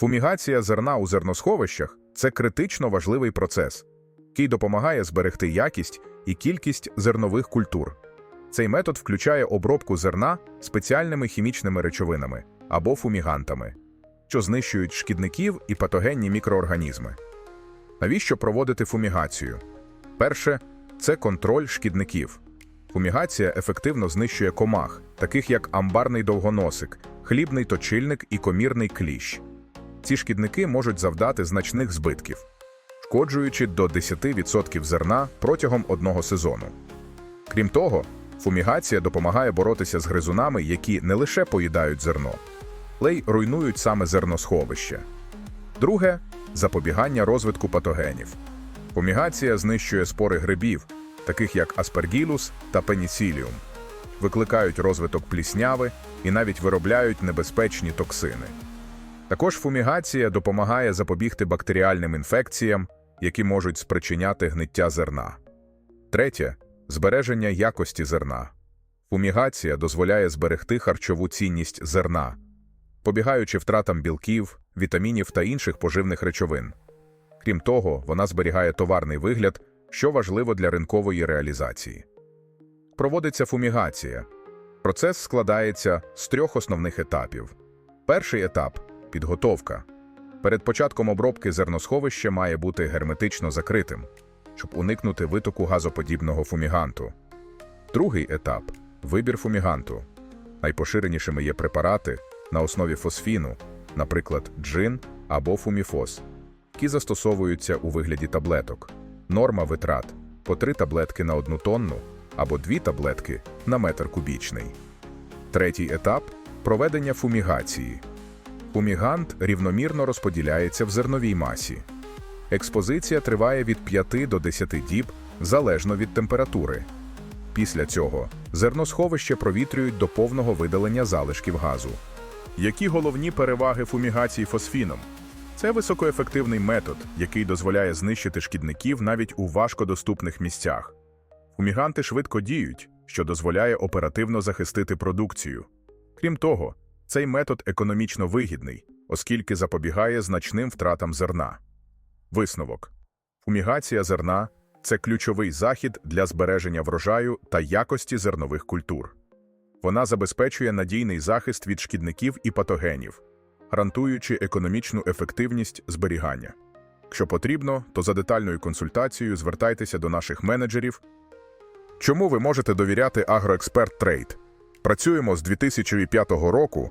Фумігація зерна у зерносховищах це критично важливий процес, який допомагає зберегти якість і кількість зернових культур. Цей метод включає обробку зерна спеціальними хімічними речовинами або фумігантами, що знищують шкідників і патогенні мікроорганізми. Навіщо проводити фумігацію? Перше це контроль шкідників. Фумігація ефективно знищує комах, таких як амбарний довгоносик, хлібний точильник і комірний кліщ. Ці шкідники можуть завдати значних збитків, шкоджуючи до 10% зерна протягом одного сезону. Крім того, фумігація допомагає боротися з гризунами, які не лише поїдають зерно, але й руйнують саме зерносховище. Друге запобігання розвитку патогенів. Фумігація знищує спори грибів, таких як аспергілус та пеніціліум, викликають розвиток плісняви і навіть виробляють небезпечні токсини. Також фумігація допомагає запобігти бактеріальним інфекціям, які можуть спричиняти гниття зерна. Третє збереження якості зерна. Фумігація дозволяє зберегти харчову цінність зерна, побігаючи втратам білків, вітамінів та інших поживних речовин. Крім того, вона зберігає товарний вигляд, що важливо для ринкової реалізації. Проводиться фумігація. Процес складається з трьох основних етапів. Перший етап підготовка. Перед початком обробки зерносховище має бути герметично закритим, щоб уникнути витоку газоподібного фуміганту. Другий етап вибір фуміганту. Найпоширенішими є препарати на основі фосфіну, наприклад, джин або фуміфос, які застосовуються у вигляді таблеток. Норма витрат по 3 таблетки на одну тонну або 2 таблетки на метр кубічний. Третій етап проведення фумігації. Фумігант рівномірно розподіляється в зерновій масі. Експозиція триває від 5 до 10 діб залежно від температури. Після цього зерносховище провітрюють до повного видалення залишків газу. Які головні переваги фумігації фосфіном? Це високоефективний метод, який дозволяє знищити шкідників навіть у важкодоступних місцях. Фуміганти швидко діють, що дозволяє оперативно захистити продукцію. Крім того, цей метод економічно вигідний, оскільки запобігає значним втратам зерна. Висновок: фумігація зерна це ключовий захід для збереження врожаю та якості зернових культур. Вона забезпечує надійний захист від шкідників і патогенів, гарантуючи економічну ефективність зберігання. Якщо потрібно, то за детальною консультацією звертайтеся до наших менеджерів. Чому ви можете довіряти Агроексперт Трейд? Працюємо з 2005 року